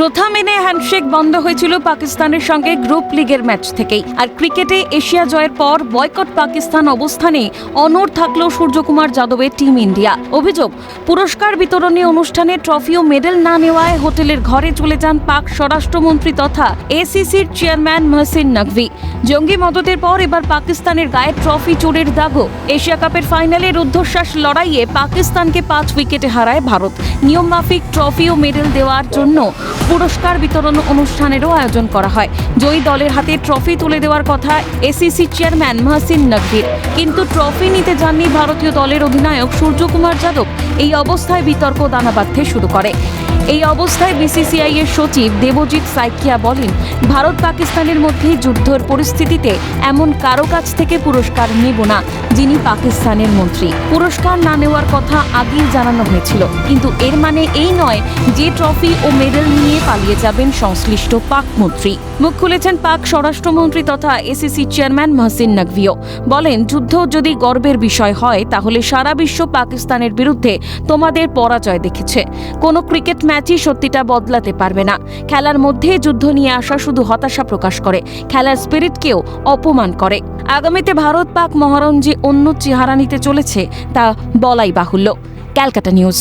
প্রথা মেনে হ্যান্ডশেক বন্ধ হয়েছিল পাকিস্তানের সঙ্গে গ্রুপ লিগের ম্যাচ থেকেই। আর ক্রিকেটে এশিয়া জয়ের পর বয়কট পাকিস্তান অবস্থানে অনড় থাকল সূর্যকুমার যাদবের টিম ইন্ডিয়া। অভিযোগ, পুরস্কার বিতরণী অনুষ্ঠানে ট্রফি ও মেডেল না নেওয়ায় হোটেলের ঘরে চলে যান পাক স্বরাষ্ট্রমন্ত্রী তথা এসিসির চেয়ারম্যান মহসিন নকভি। জঙ্গি মদতের পর এবার পাকিস্তানের গায়ে ট্রফি চোরের দাগও। এশিয়া কাপের ফাইনালে রুদ্ধশ্বাস লড়াইয়ে পাকিস্তানকে পাঁচ উইকেটে হারায় ভারত। নিয়মমাফিক ট্রফি ও মেডেল দেওয়ার জন্য পুরস্কার বিতরণ অনুষ্ঠানেরও আয়োজন করা হয়। জয়ী দলের হাতে ট্রফি তুলে দেওয়ার কথা এসিসি চেয়ারম্যান মহসিন নকভির। কিন্তু ট্রফি নিতে যাননি ভারতীয় দলের অধিনায়ক সূর্যকুমার যাদব। এই অবস্থায় বিতর্ক দানা বাঁধতে শুরু করে। এই অবস্থায় বিসিসিআই এর সচিব দেবজিৎ সাইকিয়া বলেন, ভারত পাকিস্তানের মধ্যে যুদ্ধের পরিস্থিতিতে এমন কারও কাছ থেকে পুরস্কার নেব না, যিনি পাকিস্তানের মন্ত্রী। পুরস্কার না নেওয়ার কথা আগেই জানানো হয়েছিল, কিন্তু এর মানে এই নয় যে ট্রফি ও মেডেল নিয়ে পালিয়ে যাবেন সংশ্লিষ্ট পাক মন্ত্রী। মুখ খুলেছেন পাক স্বরাষ্ট্রমন্ত্রী তথা এসিসি চেয়ারম্যান মহসিন নকভিও। বলেন, যুদ্ধ যদি গর্বের বিষয় হয়, তাহলে সারা বিশ্ব পাকিস্তানের বিরুদ্ধে তোমাদের পরাজয় দেখেছে। কোনো ক্রিকেট ম্যাচই সত্যিটা বদলাতে পারবে না। খেলার মধ্যে যুদ্ধ নিয়ে আসা শুধু হতাশা প্রকাশ করে। খেলার স্পিরিটকেও অপমান করে। আগামীতে ভারত পাক মহারণ যে অন্য চেহারা নিতে চলেছে, তা বলাই বাহুল্য। Calcutta news.